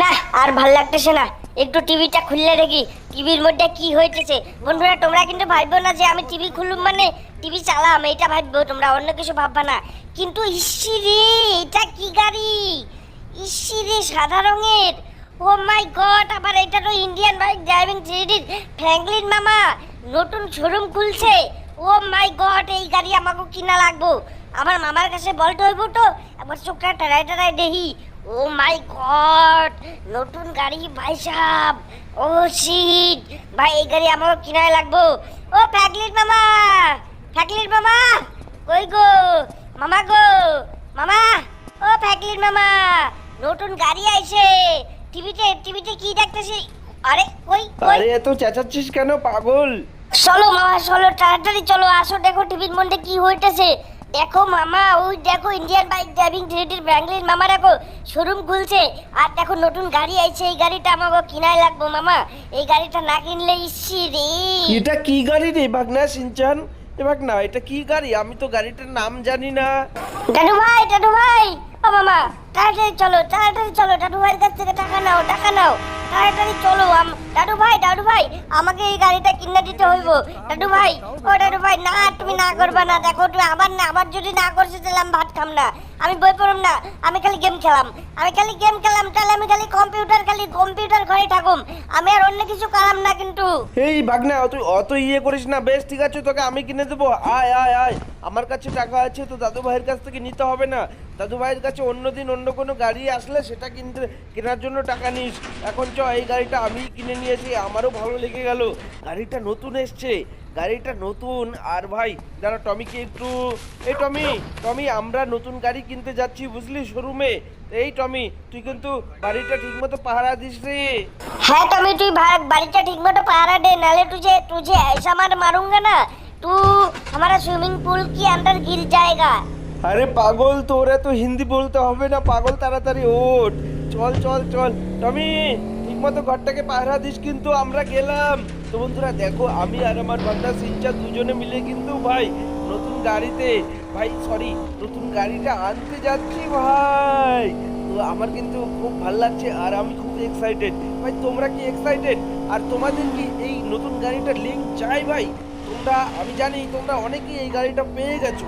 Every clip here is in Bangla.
না, আর ভালো লাগতেছে না। একটু টিভিটা খুললে দেখি, টিভির মধ্যে কি হইতেছে। বন্ধুরা, তোমরা কিন্তু ভাববে না যে আমি টিভি খুলুম মানে টিভি চালাম এটা ভাববো, তোমরা অন্য কিছু ভাববা না। কিন্তু ইসিরে এটা কি গাড়ি? ইসিরে, সাদা রঙের। ও মাই গড, আবার এটা তো ইন্ডিয়ান বাইক ড্রাইভিং থ্রিডির ফ্র্যাঙ্কলিন মামা, নতুন শোরুম খুলছে। ও মাই গড, এই গাড়ি আমাকে কিনা লাগবো। আমার মামার কাছে বলতে হইব তো, একবার চোখটা টারাই টারাই দেখি। ও মাই গড নতুন গাড়ি ভাই সাহেব ও শিট ভাই এই গাড়ি আমাকে কিনাই লাগবো। ও ফ্যাকলিট মামা ফ্যাকলিট মামা কই গো? মামা গো মামা ও ফ্যাকলিট মামা নতুন গাড়ি আইছে। টিভিতে টিভিতে কি দেখতেছি? আরে কই কই? আরে এত চেঁচাচ্ছিস কেন পাগল? চলো মামা চলো তাড়াতাড়ি চলো আসো দেখো টিভির মধ্যে কি হইতেছে। দেখো মামা ওই দেখো ইন্ডিয়ান বাইক ড্রাইভিং থ্রিডির ব্যাঙ্গলির মামা দেখো শোরুম খুলছে। আর দেখো নতুন গাড়ি আইছে এই গাড়িটা আমাকে কিনাই লাগবো মামা। এই গাড়িটা না কিনলে ইসি রে। এটা কি গাড়ি রে? ভাগনা সিনচান? এ ভাগনা এটা কি গাড়ি? আমি তো গাড়িটার নাম জানি না। দাদু ভাই দাদু ভাই। ও মামা তাড়াতাড়ি চলো তাড়াতাড়ি চলো। দাদু ভাইয়ের কাছ থেকে টাকা নাও টাকা নাও। তাড়াতাড়ি চলো আম- দাদু ভাই দাদু ভাই, আমাকে এই গাড়িটা কিনে দিতে হইব। দাদু ভাই, ও দাদু ভাই, না, তুমি না করবা না। দেখো তুমি আবার না, আবার যদি না করছ তাহলে আমি ভাত খাম না। আমি বই পড়ম না, আমি খালি গেম খেলাম। আমি খালি গেম খেলাম, তাহলে আমি খালি কম্পিউটার খালি কম্পিউটার ঘরে থাকুম। আমি আর অন্য কিছু কালাম না কিন্তু। এই ভাগনা তুই অত ইয়ে করিস না। বেশ, ঠিক আছে, তোকে আমি কিনে দেবো। আয় আয় আয়। আমার কাছে টাকা আছে, তো দাদু ভাইয়ের কাছ থেকে নিতে হবে না। দাদু ভাইয়ের কাছে অন্য দিন অন্য কোনো গাড়ি আসলে সেটা কিনতে কেনার জন্য টাকা নিস। এখন চ, এই গাড়িটা আমি কিনে নিয়েছি। আমারও ভালো লেগে গেল। গাড়িটা নতুন এসছে। গাড়িটা নতুন আর ভাই যারা টমিকে একটু এই টমি টমি আমরা নতুন গাড়ি কিনতে যাচ্ছি বুঝলি শোরুমে এই টমি তুই কিন্তু বাড়িটা ঠিকমতো পাহারা দিস রে हाँ टमी तू भा- बाड़ीचा ठीक मतो पहारा दे नाले तुझे तुझे ऐसा मार मारूंगा ना तू हमारा स्विमिंग पूल के अंदर गिर जाएगा আরে পাগল তোরা তো হিন্দি বলতে হবে না পাগল তাড়াতাড়ি ওঠ চল চল চল টমি ঠিকমতো ঘরটাকে পাহারা দিস কিন্তু আমরা গেলাম তো বন্ধুরা দেখো, আমি আর আমার বান্দা সিনচা দুজনে মিলে কিন্তু ভাই নতুন গাড়িতে, ভাই সরি নতুন গাড়িটা আনতে যাচ্ছি ভাই। তো আমার কিন্তু খুব ভালো লাগছে আর আমি খুব এক্সাইটেড ভাই, তোমরা কি এক্সাইটেড আর তোমাদের কি এই নতুন গাড়িটার লিঙ্ক চাই ভাই? তোমরা, আমি জানি তোমরা অনেকেই এই গাড়িটা পেয়ে গেছো।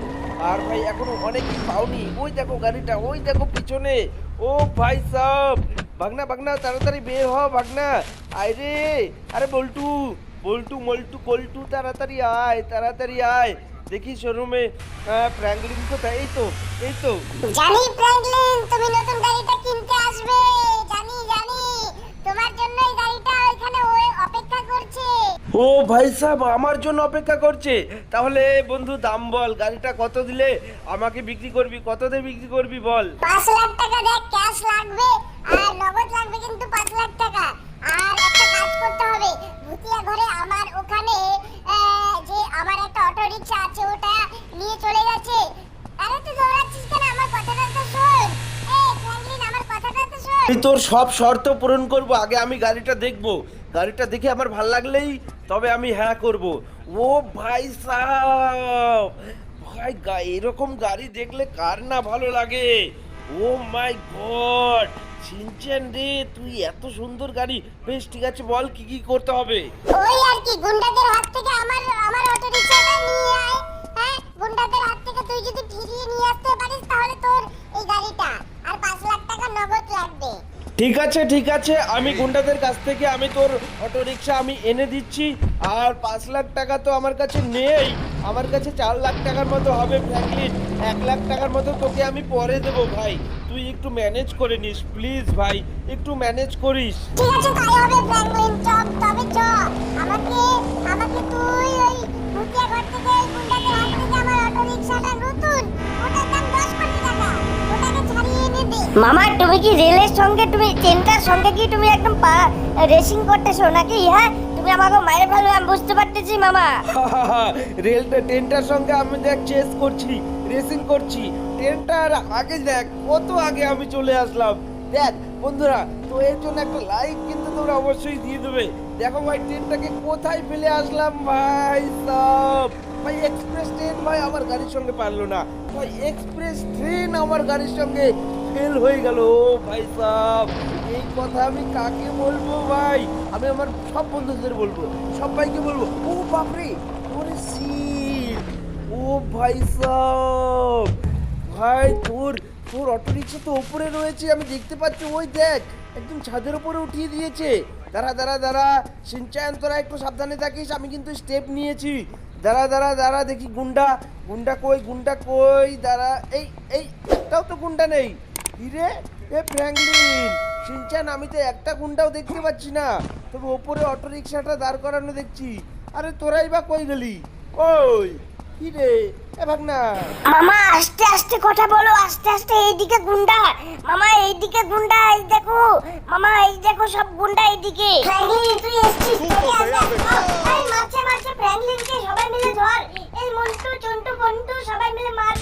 আর ভাই, এখনও অনেকেই পাওনি। ওই দেখো গাড়িটা, ওই দেখো পিছনে। ও ভাই সব ভাগনা ভাগনা তাড়াতাড়ি বের হ ভাগনা আয় রে। আরে বল্টু বল্টু মল্টু কল্টু তাড়াতাড়ি আয় তাড়াতাড়ি আয়। দেখি শোরুমে ফ্র্যাঙ্কলিন কোথায়? এই তো এই তো। জানি ফ্র্যাঙ্কলিন তুমি নতুন গাড়িটা কিনতে আসবে। জানি জানি। তোমার জন্য এই গাড়িটা ওইখানে ওই অপেক্ষা করছে। ও ভাই সাহেব আমার জন্য অপেক্ষা করছে। তাহলে বন্ধু দাম বল গাড়িটা কত দিলে আমাকে বিক্রি করবি? কত দিয়ে বিক্রি করবি বল? পাঁচ লাখ টাকা দেখ ক্যাশ লাগবে। তোর সব শর্ত পূরণ করব, আগে আমি গাড়িটা দেখব। গাড়িটা দেখে আমার ভালো লাগলেই তবে আমি হ্যাঁ করব। ও ভাই সাহেব ভাই এরকম গাড়ি দেখলে কার না ভালো লাগে? ও মাই গড সিনচেন রে, তুই এত সুন্দর গাড়ি। বেশ, ঠিক আছে, বল কি কি করতে হবে? ওই আর কি, গুন্ডাদের হাত থেকে আমার আমার অটো রিক্সাটা নিয়ে আয়। হ্যাঁ গুন্ডাদের হাত থেকে তুই যদি ফিরিয়ে নিয়ে আসতে পারিস, তাহলে তোর এই গাড়িটা আর পাঁচ লাখ টাকা নগদ লাগবে ঠিক আছে ঠিক আছে, আমি গুন্ডাদের কাছ থেকে, আমি তোর অটো রিক্সা আমি এনে দিচ্ছি, আর পাঁচ লাখ টাকা তো আমার কাছে নেই, আমার কাছে চার লাখ টাকার মতো হবে, ফ্র্যাঙ্কলিন, এক লাখ টাকার মতো তোকে আমি পরে দেবো ভাই, তুই একটু ম্যানেজ করে নিস, প্লিজ ভাই, একটু ম্যানেজ করিস। নতুন মামা, তুমি কি রেলের সঙ্গে, তুমি ট্রেনটার সঙ্গে কি তুমি একদম রেসিং করতেছো নাকি? হ্যাঁ তুমি আমাকে মায়ের ফেলবে আমি বুঝতে পারতেছি, মামা। রেলটা, ট্রেনটার সঙ্গে আমি দেখ চেস করছি রেসিং করছি। ট্রেনটার আগে দেখ, কত আগে আমি চলে আসলাম। দেখ, বন্ধুরা, তো এর জন্য একটা লাইক কিন্তু তোমরা অবশ্যই দিয়ে দেবে। দেখো ভাই, ট্রেনটাকে কোথায় ফেলে আসলাম ভাই সব। ভাই এক্সপ্রেস ট্রেন ভাই আমার গাড়ির সঙ্গে পারল না। ভাই এক্সপ্রেস ট্রেন আমার গাড়ির সঙ্গে ফেল হয়ে গেল। ভাই সাহ এই কথা আমি কাকে বলব ভাই? আমি আমার সব বন্ধুদের বলব, সবাইকে বলব। ও বাপরে, ওরে সিট ও ভাই সাহ ভাই তোর তোর অটো রিক্সা তো উপরে রয়েছে, আমি দেখতে পাচ্ছি, ওই দেখ, একদম ছাদের উপরে উঠিয়ে দিয়েছে। দাঁড়া দাঁড়া দাঁড়া সিনচায়ন তোরা একটু সাবধানে থাকিস, আমি কিন্তু স্টেপ নিয়েছি। দাঁড়া দাঁড়া দাঁড়া, দেখি গুন্ডা গুন্ডা কই গুন্ডা কই, দাঁড়া, এই এই, একটাও তো গুন্ডা নেই। হিরে এ ফ্র্যাঙ্কলিন সিনচান আমি তো একটা গুন্ডাও দেখতে পাচ্ছি না। তবে ওপরে অটো রিক্সাটা দাঁড় করানো দেখছি। আরে তোরাই বা কই গেলি? ওই কি রে? এ ভাগনা। মামা আস্তে আস্তে কথা বলো আস্তে আস্তে এইদিকে গুন্ডা। মামা এইদিকে গুন্ডা এই দেখো। মামা এই দেখো সব গুন্ডা এইদিকে। ফ্র্যাঙ্কলিন তুই এসছিস? এই মারছে মারছে ফ্র্যাঙ্কলিনকে সবাই মিলে ধর। এই মন্টু চন্টু পন্টু সবাই মিলে মারবে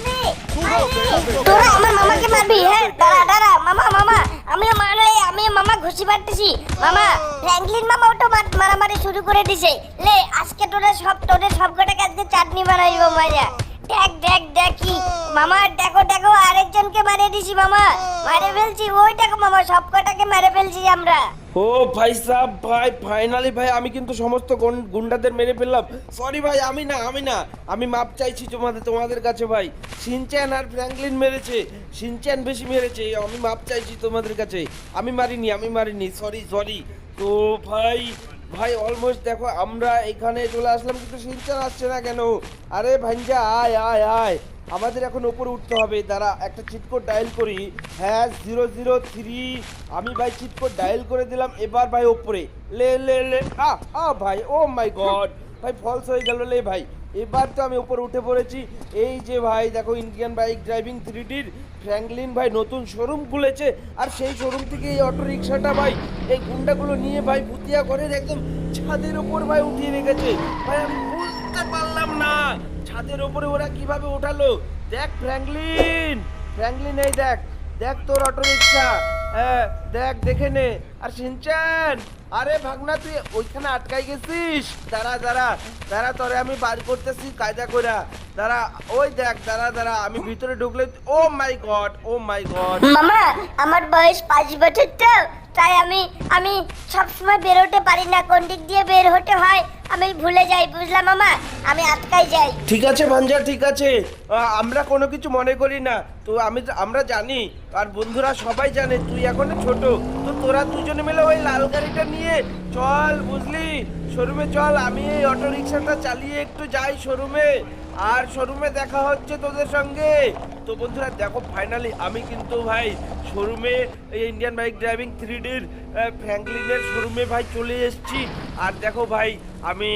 তোরা আমার মামাকে মারবি হ্যাঁ? দাঁড়া দাঁড়া। মামা মামা, আমিও মারে আমিও মামা ঘুষি মারতেছি। মামা, ফ্র্যাঙ্কলিন মামা মার- মারামারি শুরু করে দিছে। লে, আজকে তোরা সব তোদের সব কটাকে আজকে চাটনি বানাইব মাইয়া। দেখ দেখ, দেখি। মামা, দেখো দেখো, আরেকজনকে মারে দিছি মামা। মারে ফেলছি, ওই দেখো মামা সব কটাকে মেরে ফেলছি আমরা। ও ভাই সাহ ভাই ফাইনালি ভাই, আমি কিন্তু সমস্ত গুন- গুন্ডাদের মেরে ফেললাম। সরি ভাই, আমি না আমি না, আমি মাপ চাইছি তোমাদের তোমাদের কাছে ভাই। সিনচ্যান আর ফ্র্যাঙ্কলিন মেরেছে, সিনচ্যান বেশি মেরেছে আমি মাপ চাইছি তোমাদের কাছে। আমি মারিনি আমি মারিনি সরি সরি তো ভাই ভাই অলমোস্ট দেখো, আমরা এখানে চলে আসলাম, কিন্তু সিনচার আসছে না কেন? আরে ভাঞ্জা, আয় আয় আয়। আমাদের এখন উপরে উঠতে হবে। দাঁড়া, একটা চিটকোড ডায়াল করি। হ্যাঁ জিরো জিরো থ্রি আমি ভাই চিটকোড ডায়াল করে দিলাম, এবার ভাই ওপরে লে লে লে। আ ভাই ও মাই গড ভাই ফলস হয়ে গেল লে, ভাই। এবার তো আমি উপরে উঠে পড়েছি। এই যে ভাই, দেখো ইন্ডিয়ান বাইক ড্রাইভিং থ্রিডির ফ্র্যাঙ্কলিন ভাই নতুন শোরুম খুলেছে। আর সেই শোরুম থেকে এই অটো রিক্সাটা ভাই, এই গুন্ডাগুলো নিয়ে ভাই ভুতিয়া করে একদম ছাদের উপর ভাই উঠিয়ে রেখেছে। ভাই আমি বুঝতে পারলাম না। ছাদের উপরে ওরা কীভাবে ওঠালো দেখ ফ্র্যাঙ্কলিন ফ্র্যাঙ্কলিন এই দেখ দেখ তোর অটো রিক্সা হ্যাঁ দেখ, দেখে নে। আর সিনচান আরে ভাগনা, তুই ওইখানে আটকাই গেছিস? দাঁড়া দাঁড়া দাঁড়া, তোরে আমি বার করতেছি কায়দা কইরা। দাঁড়া, ওই দেখ, দাঁড়া দাঁড়া, আমি ভিতরে ঢুকলে, ও মাই গড, ও মাই গড। মামা, আমার বয়স পাঁচ বছর তো। তাই আমি আমি সবসময় বেরোতে পারি না। কোন দিক দিয়ে বের হতে হয়, আমি ভুলে যাই, বুঝলাম মামা? আমি আটকাই যাই। ঠিক আছে ভাঞ্জা ঠিক আছে। আমরা কোনো কিছু মনে করি না। তো আমি আমরা জানি, আর বন্ধুরা সবাই জানে, তুই এখনও ছোট। তো তোরা দুজনে মিলে ওই লাল গাড়িটা নিয়ে চল, বুঝলি? শোরুমে চল, আমি এই অটো রিক্সাটা চালিয়ে একটু যাই শোরুমে। আর শোরুমে দেখা হচ্ছে তোদের সঙ্গে। তো বন্ধুরা, দেখো ফাইনালি আমি কিন্তু ভাই শোরুমে ইন্ডিয়ান বাইক ড্রাইভিং থ্রি ডির ফ্র্যাঙ্কলিনের শোরুমে ভাই চলে এসেছি। আর দেখো ভাই, আমি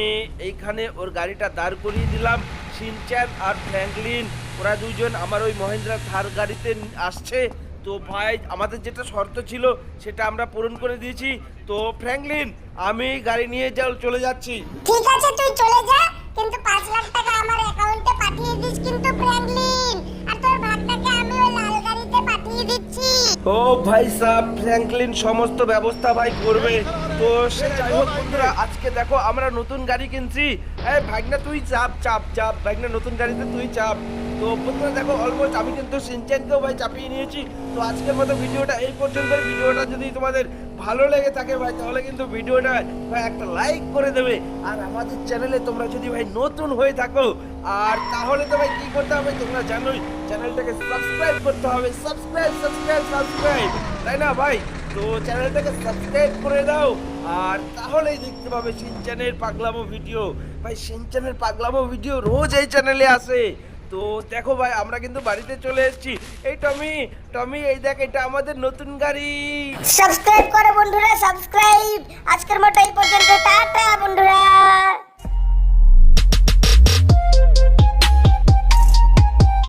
এইখানে ওর গাড়িটা দাঁড় করিয়ে দিলাম। সিনচ্যান আর ফ্র্যাঙ্কলিন ওরা দুজন আমার ওই মহেন্দ্রা থার গাড়িতে আসছে। তো ভাই, আমাদের যেটা শর্ত ছিল, সেটা আমরা পূরণ করে দিয়েছি। তো ফ্র্যাঙ্কলিন আমি গাড়ি নিয়ে যাও, চলে যাচ্ছি। ঠিক আছে, তুই চলে যা। কিন্তু পাঁচ লাখ টাকা আমার অ্যাকাউন্টে পাঠিয়ে দিস কিন্তু ফ্র্যাঙ্কলিন ও ভাই সাহ ফ্র্যাঙ্কলিন সমস্ত ব্যবস্থা ভাই করবে। তো সে যাই হোক বন্ধুরা, আজকে দেখো আমরা নতুন গাড়ি কিনছি। এই ভাগনা, তুই চাপ চাপ চাপ। ভাগনা, নতুন গাড়িতে তুই চাপ। তো বন্ধুরা দেখো অলমোস্ট আমি কিন্তু সিনচেনকেও ভাই চাপিয়ে নিয়েছি। তো আজকের মতো ভিডিওটা এই পর্যন্ত ভিডিওটা যদি তোমাদের ভালো লেগে থাকে ভাই, তাহলে কিন্তু ভিডিওটা ভাই একটা লাইক করে দেবে। আর আমাদের চ্যানেলে তোমরা যদি ভাই নতুন হয়ে থাকো, আর তাহলে তো ভাই কি করতে হবে তোমরা জানোই চ্যানেলটাকে সাবস্ক্রাইব করতে হবে। সাবস্ক্রাইব সাবস্ক্রাইব সাবস্ক্রাইব তাই না ভাই? তো চ্যানেলটাকে সাবস্ক্রাইব করে দাও, আর তাহলেই দেখতে পাবে সিনচানের পাগলামো ভিডিও ভাই সিনচানের পাগলামো ভিডিও রোজ এই চ্যানেলে আসে। তো দেখো ভাই, আমরা কিন্তু বাড়িতে চলে এসেছি। এই টমি টমি, এই দেখ, এটা আমাদের নতুন গাড়ি। সাবস্ক্রাইব করো বন্ধুরা সাবস্ক্রাইব আজকের মতো এই পর্যন্ত, টাটা বন্ধুরা।